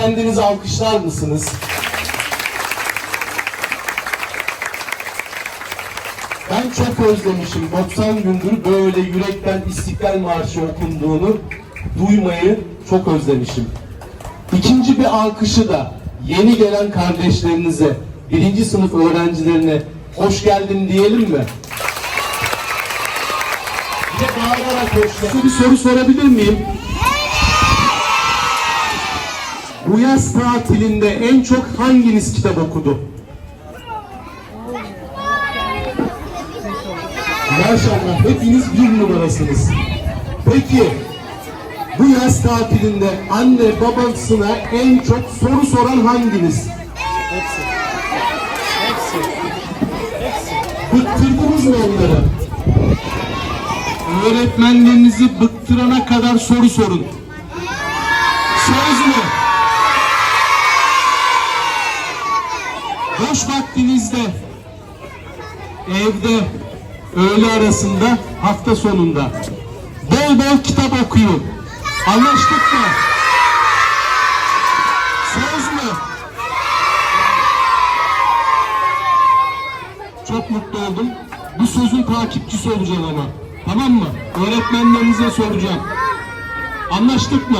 kendinizi alkışlar mısınız? Ben çok özlemişim 90 gündür böyle yürekten İstiklal Marşı okunduğunu duymayı çok özlemişim. İkinci bir alkışı da yeni gelen kardeşlerinize, birinci sınıf öğrencilerine hoş geldin diyelim mi? Bir hoş geldin. Bir soru sorabilir miyim? Bu yaz tatilinde en çok hanginiz kitap okudu? Maşallah hepiniz bir numarasınız. Peki bu yaz tatilinde anne babasına en çok soru soran hanginiz? Bıktırdınız mı onları? Öğretmenlerinizi bıktırana kadar soru sorun. Söz mü? Boş vaktinizde evde öğle arasında hafta sonunda bol bol kitap okuyun. Anlaştık mı? Söz mü? Çok mutlu oldum. Bu sözün takipçisi olacağım ama. Tamam mı? Öğretmenlerinize soracağım. Anlaştık mı?